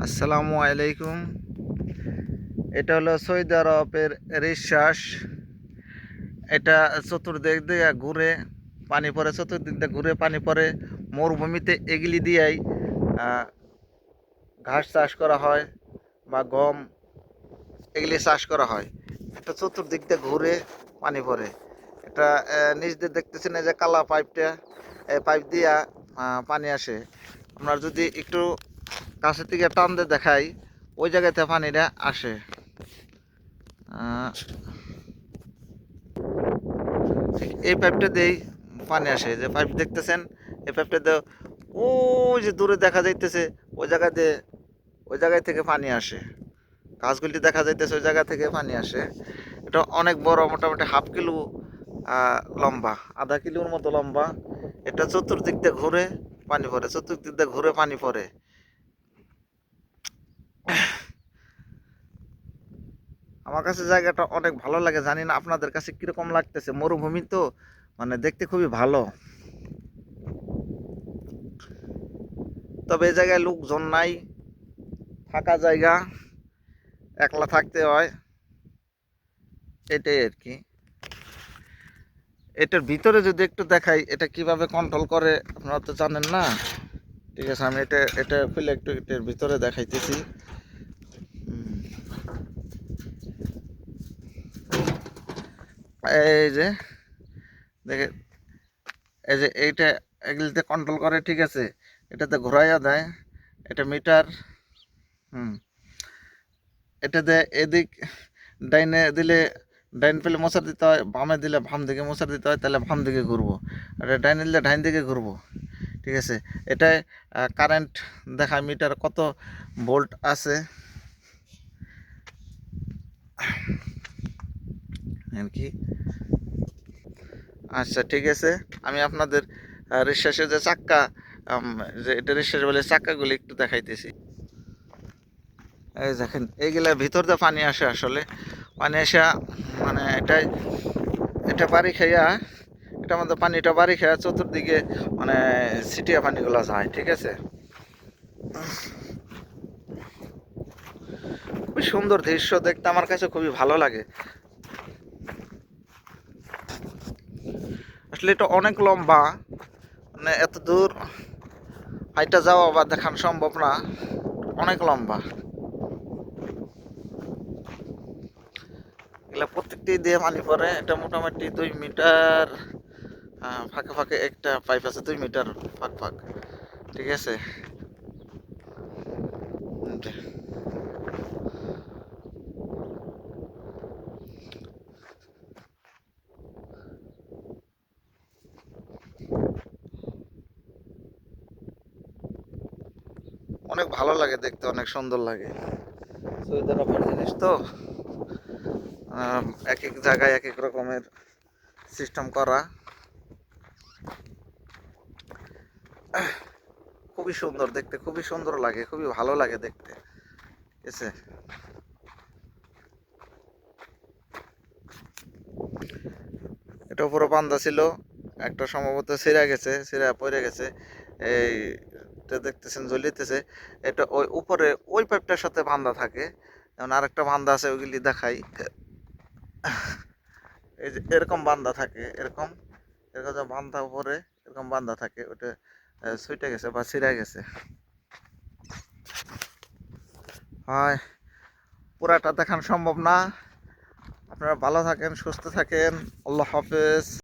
আসসালামু আলাইকুম। এটা হলো সৌদি আরবের রিশ্বাস। এটা চতুর্দিক দিয়ে ঘুরে, পানি পড়ে চতুর্দিক দিয়ে ঘুরে, পানি পড়ে মরুভূমিতে এগুলি দিয়েই ঘাস চাষ করা হয় বা গম এগুলি চাষ করা হয়। এটা চতুর্দিক দিয়ে ঘুরে, পানি পড়ে এটা নিচ দিয়ে দেখতেছেন যে কালা পাইপটা পাইপ দিয়া পানি আসে। আপনার যদি একটু কাছে থেকে টান দিয়ে দেখাই, ওই জায়গাতে পানিটা আসে। এই পাইপটা দিয়েই পানি আসে। যে পাইপ দেখতেছেন, এই পাইপটা দিয়ে ওই যে দূরে দেখা যাইতেছে, ওই জায়গা দিয়ে, ওই জায়গায় থেকে পানি আসে। গাছগুলি দেখা যাইতেছে, ওই জায়গা থেকে পানি আসে। এটা অনেক বড়, মোটামুটি হাফ কিলো লম্বা, আধা কিলোর মতো লম্বা। এটা চতুর্দিক দিয়ে ঘুরে পানি পড়ে, চতুর্দিক দিয়ে ঘুরে পানি পড়ে। আমার কাছে জায়গাটা অনেক ভালো লাগে, জানি না আপনাদের কাছে কীরকম লাগতেছে। মরুভূমি তো মানে দেখতে খুবই ভালো। তবে এই জায়গায় লোকজন নাই, ফাঁকা জায়গা, একলা থাকতে হয়। এটাই আর কি। এটার ভিতরে যদি একটু দেখাই, এটা কীভাবে কন্ট্রোল করে, আপনারা তো জানেন না। ঠিক আছে, আমি এটা এটা খুলে একটু এটার ভিতরে দেখাইতেছি। এই যে, দেখে, এই যে এইটা এগুলিতে কন্ট্রোল করে, ঠিক আছে? এটাতে ঘোরাইয়া দেয়, এটা মিটার, হুম, এটাতে এদিক ডাইনে দিলে ডাইন পেলে মশার দিতে হয়, বামে দিলে বাম দিকে মশার দিতে হয়, তাহলে বাম দিকে ঘুরবো। আর ডাইনে দিলে ডাইন দিকে ঘুরবো, ঠিক আছে? এটায় কারেন্ট দেখায় মিটার কত ভোল্ট আছে। আর কি? আচ্ছা ঠিক আছে। আমি আপনাদের রিশ্বাসের যে চাক্কা যে এটা রিশ্বাস বলে চাক্কাগুলি একটু দেখাইতেছি। এই দেখেন, এইগুলা ভিতর দিয়ে পানি আসে আসলে। পানি আসা মানে এটাই এটা বাড়ি খাইয়া এটা মধ্যে পানিটা বাড়ি খাইয়া চতুর্দিকে মানে ছিটিয়া পানিগুলো যায়, ঠিক আছে? খুবই সুন্দর দৃশ্য দেখতে, আমার কাছে খুবই ভালো লাগে। আসলে অনেক লম্বা। মানে এত দূর হাইটা যাওয়া বা দেখানো সম্ভব না। অনেক লম্বা। এগুলো প্রত্যেকটি দিয়ে পানি পরে এটা মোটামুটি দুই মিটার ফাঁকে ফাঁকে একটা পাইপ আছে, দুই মিটার ফাঁক ফাঁক। ঠিক আছে? অনেক ভালো লাগে দেখতে অনেক সুন্দর লাগে। আরবের জিনিস তো? এক এক জায়গায় এক এক রকমের সিস্টেম করা। খুবই সুন্দর দেখতে খুবই সুন্দর লাগে খুবই ভালো লাগে দেখতে। ঠিক আছে এটা উপরে পান্দা ছিল একটা সম্ভবত ছিঁড়া গেছে ছিঁড়া পড়ে গেছে। এই এটা দেখতেছেন জ্বলিতেছে। এটা ওই উপরে ওই পাইপটার সাথে বান্ধা থাকে। যেমন আরেকটা বান্ধা আছে, ওইগুলি দেখাই। এই যে এরকম বান্ধা থাকে, এরকম। এরকম যে বান্ধা উপরে, এরকম বান্ধা থাকে। ওটা ছুটে গেছে বা ছিঁড়ে গেছে। হয়। পুরাটা দেখানো সম্ভব না। আপনারা ভালো থাকেন, সুস্থ থাকেন। আল্লাহ হাফেজ।